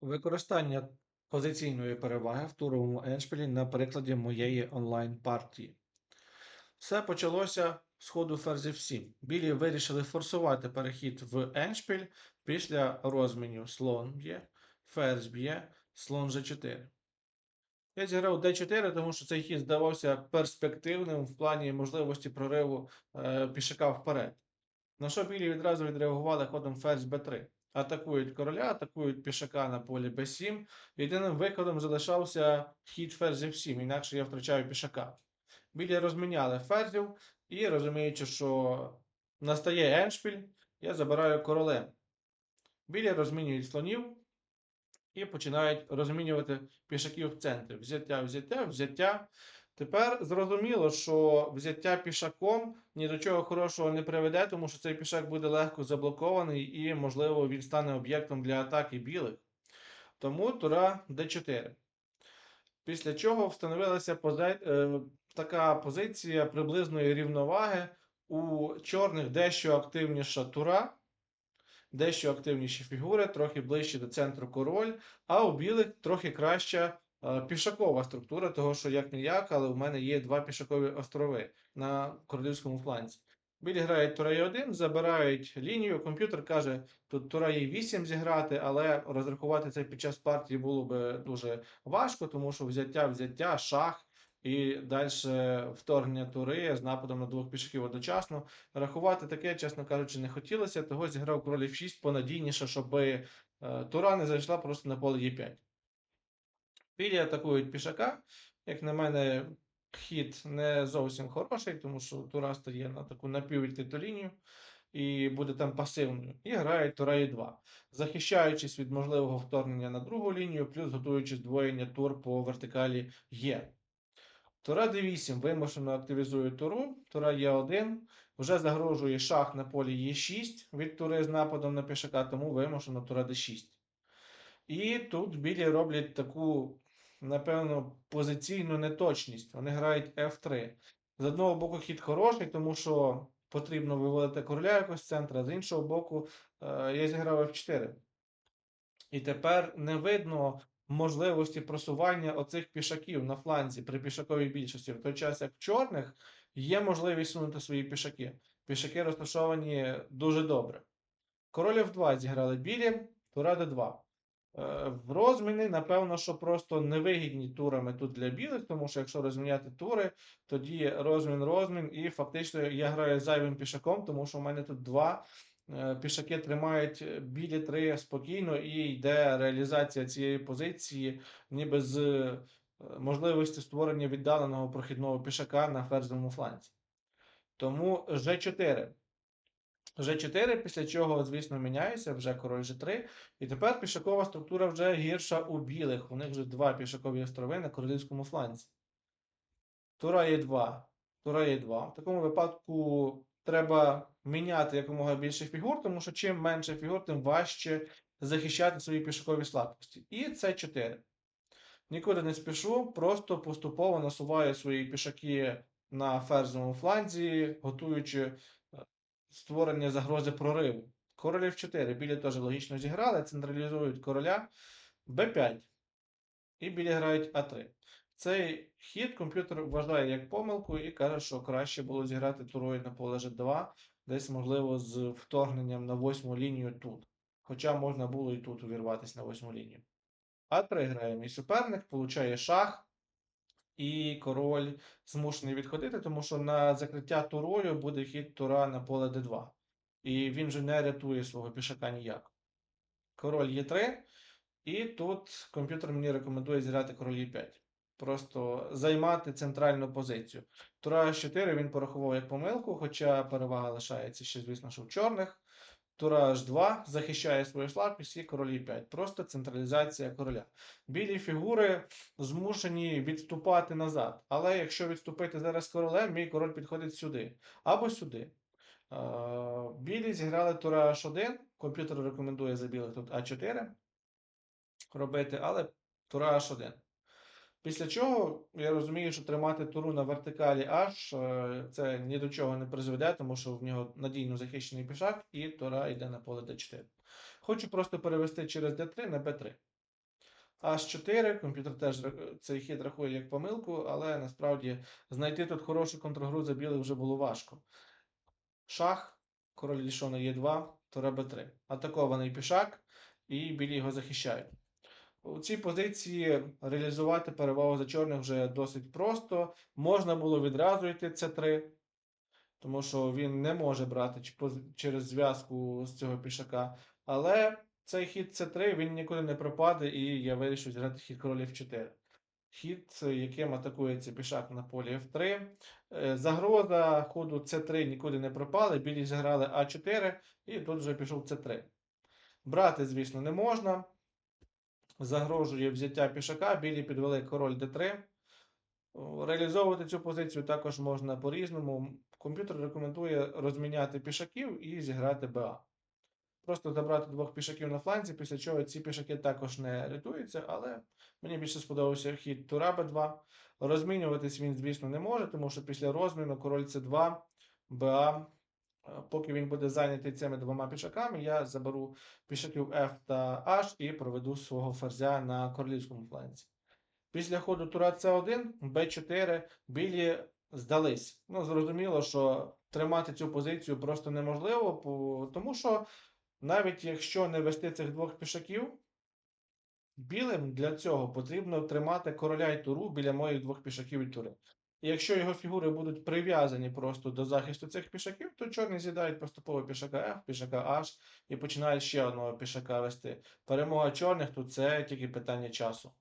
Використання позиційної переваги в туровому еншпілі на прикладі моєї онлайн-партії. Все почалося з ходу ферзів 7. Білі вирішили форсувати перехід в еншпіль після розмінів слон б'є, ферзь б'є, слон G4. Я зіграв D4, тому що цей хід здавався перспективним в плані можливості прориву е, пішака вперед. На що білі відразу відреагували ходом ферзь b3. Атакують короля, атакують пішака на полі b7. Єдиним виходом залишався хід ферзів 7, інакше я втрачаю пішака. Білі розміняли ферзів і, розуміючи, що настає еншпіль, я забираю королем. Білі розмінюють слонів і починають розмінювати пішаків в центрі. Взяття, взяття, взяття. Тепер зрозуміло, що взяття пішаком ні до чого хорошого не приведе, тому що цей пішак буде легко заблокований і, можливо, він стане об'єктом для атаки білих. Тому тура d4. Після чого встановилася пози... е, така позиція приблизної рівноваги. У чорних дещо активніша тура, дещо активніші фігури, трохи ближче до центру король, а у білих трохи краща пішакова структура, того що як не як, але в мене є два пішакові острови на королівському фланзі. Білі грають тура Е1, забирають лінію. Комп'ютер каже, тут тура Е8 зіграти, але розрахувати це під час партії було би дуже важко, тому що взяття, взяття, шах і далі вторгнення тури з нападом на двох пішаків одночасно. Рахувати таке, чесно кажучи, не хотілося, того зіграв король F6 понадійніше, щоб е, тура не зайшла просто на поле Е5. Білі атакують пішака. Як на мене, хід не зовсім хороший, тому що тура стає на таку напіввідкриту лінію і буде там пасивною. І грають тура Е2, захищаючись від можливого вторгнення на другу лінію, плюс готуючи здвоєння тур по вертикалі Е. Тура d8 вимушено активізує туру, тура Е1 вже загрожує шах на полі Е6 від тури з нападом на пішака, тому вимушено тура d6. І тут білі роблять таку, напевно, позиційну неточність. Вони грають F3. З одного боку, хід хороший, тому що потрібно виводити короля якось з центра, з іншого боку, е, я зіграв F4. І тепер не видно можливості просування оцих пішаків на фланзі при пішаковій більшості. В той час, як в чорних, є можливість сунути свої пішаки. Пішаки розташовані дуже добре. Король F2 зіграли білі, тура d2. Е, В розміни, напевно, що просто невигідні турами тут для білих, тому що якщо розміняти тури, тоді розмін, розмін, і фактично я граю зайвим пішаком, тому що в мене тут два е, пішаки тримають білі три спокійно, і йде реалізація цієї позиції, ніби з е, можливості створення віддаленого прохідного пішака на ферзовому фланці. Тому G4. G4, після чого, звісно, міняється вже король G3. І тепер пішакова структура вже гірша у білих. У них вже два пішакові острови на королівському фланзі. Тура є 2. Тура є 2. В такому випадку треба міняти якомога більше фігур, тому що чим менше фігур, тим важче захищати свої пішакові слабкості. І це 4. Нікуди не спішу, просто поступово насуваю свої пішаки на ферзовому фланзі, готуючи е, створення загрози прориву. Король F4. Білі теж логічно зіграли, централізують короля b5. І білі грають А3. Цей хід комп'ютер вважає як помилку і каже, що краще було зіграти турою на поле G2, десь, можливо, з вторгненням на восьму лінію тут. Хоча можна було і тут увірватися на восьму лінію. А3 грає мій суперник, получає шах, і король змушений відходити, тому що на закриття турою буде хід тура на поле d2. І він вже не рятує свого пішака ніяк. Король Е3, і тут комп'ютер мені рекомендує зіграти король Е5. Просто займати центральну позицію. Тура H4 він порахував як помилку, хоча перевага лишається ще, звісно, що в чорних. Тура H2 захищає свою слабкість і король E5. Просто централізація короля. Білі фігури змушені відступати назад. Але якщо відступити зараз королем, мій король підходить сюди або сюди. Е, Білі зіграли тура H1. Комп'ютер рекомендує за білих тут А4 робити, але тура H1. Після чого я розумію, що тримати туру на вертикалі H е, це ні до чого не призведе, тому що в нього надійно захищений пішак, і тура йде на поле D4. Хочу просто перевести через D3 на B3. H4, комп'ютер теж цей хід рахує як помилку, але насправді знайти тут хорошу контргру за білих вже було важко. Шах, король лішона Е2, тура Б3. Атакований пішак, і білі його захищають. У цій позиції реалізувати перевагу за чорних вже досить просто. Можна було відразу йти С3, тому що він не може брати через зв'язку з цього пішака. Але цей хід С3 він нікуди не пропаде, і я вирішив зіграти хід король F4. Хід, яким атакується пішак на полі F3. Е, Загроза ходу С3 нікуди не пропала. Білі зіграли А4, і тут вже пішов С3. Брати, звісно, не можна. Загрожує взяття пішака, білі підвели король d3. Реалізовувати цю позицію також можна по-різному. Комп'ютер рекомендує розміняти пішаків і зіграти БА. Просто забрати двох пішаків на фланзі, після чого ці пішаки також не рятуються, але мені більше сподобався хід Тура Б2. Розмінюватись він, звісно, не може, тому що після розміну король С2, БА, поки він буде зайнятий цими двома пішаками, я заберу пішаків F та H і проведу свого ферзя на королівському фланзі. Після ходу тура С1, Б4, білі здались. Ну, зрозуміло, що тримати цю позицію просто неможливо, тому що навіть якщо не вести цих двох пішаків, білим для цього потрібно тримати короля і туру біля моїх двох пішаків і тури. Якщо його фігури будуть прив'язані просто до захисту цих пішаків, то чорні з'їдають поступово пішака F, пішака H і починають ще одного пішака вести. Перемога чорних тут це тільки питання часу.